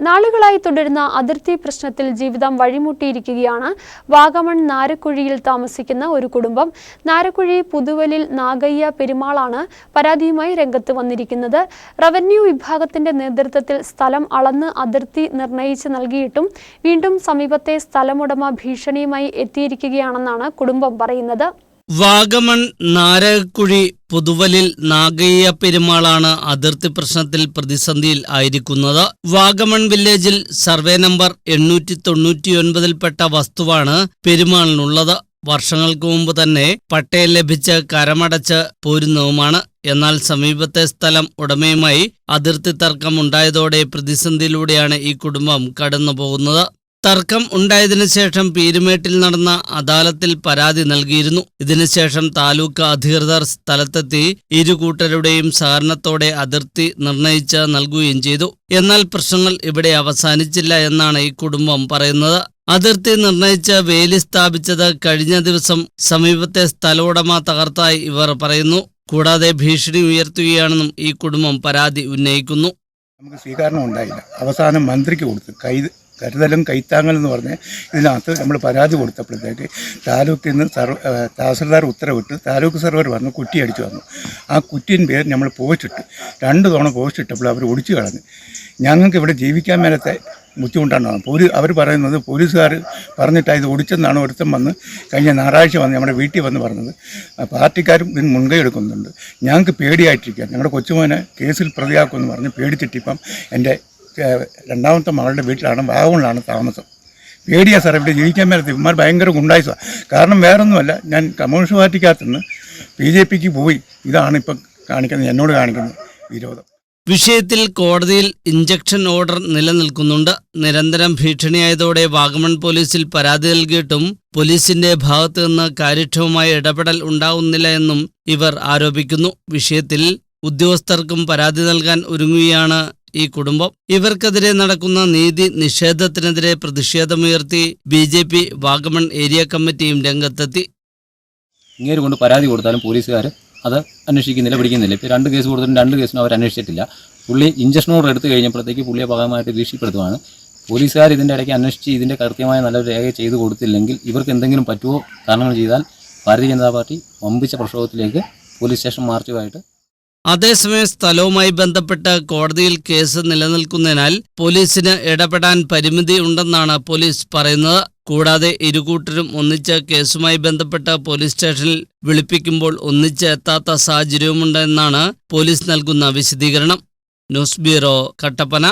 നാളുകളായി തുടരുന്ന അതിർത്തി പ്രശ്നത്തിൽ ജീവിതം വഴിമുട്ടിയിരിക്കുകയാണ്. വാഗമൺ നാരക്കുഴിയിൽ താമസിക്കുന്ന ഒരു കുടുംബം. നാരക്കുഴി പുതുവലിൽ നാഗയ്യ പെരുമാളാണ് പരാതിയുമായി രംഗത്ത് വന്നിരിക്കുന്നത്. റവന്യൂ വിഭാഗത്തിന്റെ നേതൃത്വത്തിൽ സ്ഥലം അളന്ന് അതിർത്തി നിർണയിച്ച് നൽകിയിട്ടും വീണ്ടും സമീപത്തെ സ്ഥലമുടമ ഭീഷണിയുമായി എത്തിയിരിക്കുകയാണെന്നാണ് കുടുംബം പറയുന്നത്. വാഗമൺ നാരകക്കുഴി പുതുവലിൽ നാഗയ്യ പെരുമാളാണ് അതിർത്തി പ്രശ്നത്തിൽ പ്രതിസന്ധിയിൽ ആയിരിക്കുന്നത്. വാഗമൺ വില്ലേജിൽ സർവേ നമ്പർ എണ്ണൂറ്റി തൊണ്ണൂറ്റിയൊൻപതിൽപ്പെട്ട വസ്തുവാണ് പെരുമാളിനുള്ളത്. വർഷങ്ങൾക്ക് മുമ്പ് തന്നെ പട്ടയം ലഭിച്ച് കരമടച്ച് പോരുന്നതുമാണ്. എന്നാൽ സമീപത്തെ സ്ഥലം ഉടമയുമായി അതിർത്തി തർക്കമുണ്ടായതോടെ പ്രതിസന്ധിയിലൂടെയാണ് ഈ കുടുംബം കടന്നു പോകുന്നത് തർക്കം ഉണ്ടായതിനു ശേഷം പീരുമേട്ടിൽ നടന്ന അദാലത്തിൽ പരാതി നൽകിയിരുന്നു. ഇതിനുശേഷം താലൂക്ക് അധികൃതർ സ്ഥലത്തെത്തി ഇരു കൂട്ടരുടെയും സഹകരണത്തോടെ അതിർത്തി നിർണയിച്ച് നൽകുകയും ചെയ്തു. എന്നാൽ പ്രശ്നങ്ങൾ ഇവിടെ അവസാനിച്ചില്ല എന്നാണ് ഈ കുടുംബം പറയുന്നത്. അതിർത്തി നിർണയിച്ച് വേലി സ്ഥാപിച്ചത് കഴിഞ്ഞ ദിവസം സമീപത്തെ സ്ഥലോടമ തകർത്തായി ഇവർ പറയുന്നു. കൂടാതെ ഭീഷണി ഉയർത്തുകയാണെന്നും ഈ കുടുംബം പരാതി ഉന്നയിക്കുന്നു. നമുക്ക് സ്വീകരണം ഉണ്ടായില്ല അവസാനം മന്ത്രിക്ക് കൊടുത്തു. കൈ കരുതലും കൈത്താങ്ങൽ എന്ന് പറഞ്ഞ് ഇതിനകത്ത് നമ്മൾ പരാതി കൊടുത്തപ്പോഴത്തേക്ക് താലൂക്കിൽ നിന്ന് സർവ തഹസിൽദാർ ഉത്തരവിട്ട് താലൂക്ക് സർവർ വന്ന് കുറ്റി അടിച്ചു വന്നു. ആ കുറ്റിന്റെ പേര് നമ്മൾ പോസ്റ്റിട്ട് രണ്ട് തവണ പോസ്റ്റിട്ടപ്പോൾ അവർ ഒടിച്ചു കളഞ്ഞു. ഞങ്ങൾക്ക് ഇവിടെ ജീവിക്കാൻ മേലത്തെ ബുദ്ധിമുട്ടാണ്. പോലീസ് അവർ പറയുന്നത് പോലീസുകാർ പറഞ്ഞിട്ടാണ് ഇത് ഒടിച്ചെന്നാണ് ഒരുത്തം വന്ന് കഴിഞ്ഞ ഞായറാഴ്ച വന്ന് നമ്മുടെ വീട്ടിൽ വന്ന് പറഞ്ഞത്. പാർട്ടിക്കാരും ഇതിന് മുൻകൈ എടുക്കുന്നുണ്ട്. ഞങ്ങൾക്ക് പേടിയായിട്ടിരിക്കുക ഞങ്ങളുടെ കൊച്ചുമോനെ കേസിൽ പ്രതിയാക്കുമെന്ന് പറഞ്ഞ് പേടിച്ചിട്ടിപ്പം എന്റെ രണ്ടാമത്തെ മകളുടെ വീട്ടിലാണ് വാഗമണിലാണ് താമസം. പേടിയാ സാറേ ഇവിടെ ജീവിക്കാൻ മേലത്ത് ഇവന്മാർ ഭയങ്കര ഗുണ്ടായിസാ. കാരണം വേറൊന്നുമല്ല ഞാൻ കമ്മ്യൂണിസ്റ്റ് പാർട്ടിക്കകത്തുനിന്ന് ബി ജെ പിക്ക് പോയി ഇതാണ് ഇപ്പം കാണിക്കുന്നത് എന്നോട് കാണിക്കുന്നത് വിരോധം. വിഷയത്തിൽ കോടതിയിൽ ഇഞ്ചക്ഷൻ ഓർഡർ നിലനിൽക്കുന്നുണ്ട്. നിരന്തരം ഭീഷണിയായതോടെ വാഗമൺ പോലീസിൽ പരാതി നൽകിയിട്ടും പോലീസിന്റെ ഭാഗത്തു നിന്ന് കാര്യക്ഷമമായ ഇടപെടൽ ഉണ്ടാവുന്നില്ല എന്നും ഇവർ ആരോപിക്കുന്നു. വിഷയത്തിൽ ഉദ്യോഗസ്ഥർക്കും പരാതി നൽകാൻ ഒരുങ്ങുകയാണ് ഈ കുടുംബം. ഇവർക്കെതിരെ നടക്കുന്ന നീതി നിഷേധത്തിനെതിരെ പ്രതിഷേധമുയർത്തി B J P Vagamon area കമ്മിറ്റിയും രംഗത്തെത്തി. ഇങ്ങനെ കൊണ്ട് പരാതി കൊടുത്താലും പോലീസുകാർ അത് അന്വേഷിക്കുന്നില്ല പിടിക്കുന്നില്ല. ഇപ്പോൾ രണ്ട് കേസ് കൊടുത്തിട്ടും രണ്ട് കേസിനും അവർ അന്വേഷിച്ചിട്ടില്ല. പുള്ളി ഇഞ്ചക്ഷൻ ഓർഡർ എടുത്തു കഴിഞ്ഞപ്പോഴത്തേക്ക് പുള്ളിയെ ഭാഗമായിട്ട് ഭീഷണിപ്പെടുത്തുവാണ്. പോലീസുകാർ ഇതിന്റെ ഇടയ്ക്ക് അന്വേഷിച്ച് ഇതിന്റെ കൃത്യമായ നല്ലൊരു രേഖ ചെയ്തു കൊടുത്തില്ലെങ്കിൽ ഇവർക്ക് എന്തെങ്കിലും പറ്റുമോ കാരണങ്ങൾ ചെയ്താൽ ഭാരതീയ ജനതാ പാർട്ടി വമ്പിച്ച പ്രക്ഷോഭത്തിലേക്ക് പോലീസ് സ്റ്റേഷൻ മാർച്ചുമായിട്ട് അതേസമയം സ്ഥലവുമായി ബന്ധപ്പെട്ട് കോടതിയിൽ കേസ് നിലനിൽക്കുന്നതിനാൽ പോലീസിന് ഇടപെടാൻ പരിമിതി ഉണ്ടെന്നാണ് പോലീസ് പറയുന്നത്. കൂടാതെ ഇരുകൂട്ടരും ഒന്നിച്ച് കേസുമായി ബന്ധപ്പെട്ട് പോലീസ് സ്റ്റേഷനിൽ വിളിപ്പിക്കുമ്പോൾ ഒന്നിച്ച് എത്താത്ത സാഹചര്യവുമുണ്ടെന്നാണ് പോലീസ് നൽകുന്ന വിശദീകരണം. News bureau Kattappana.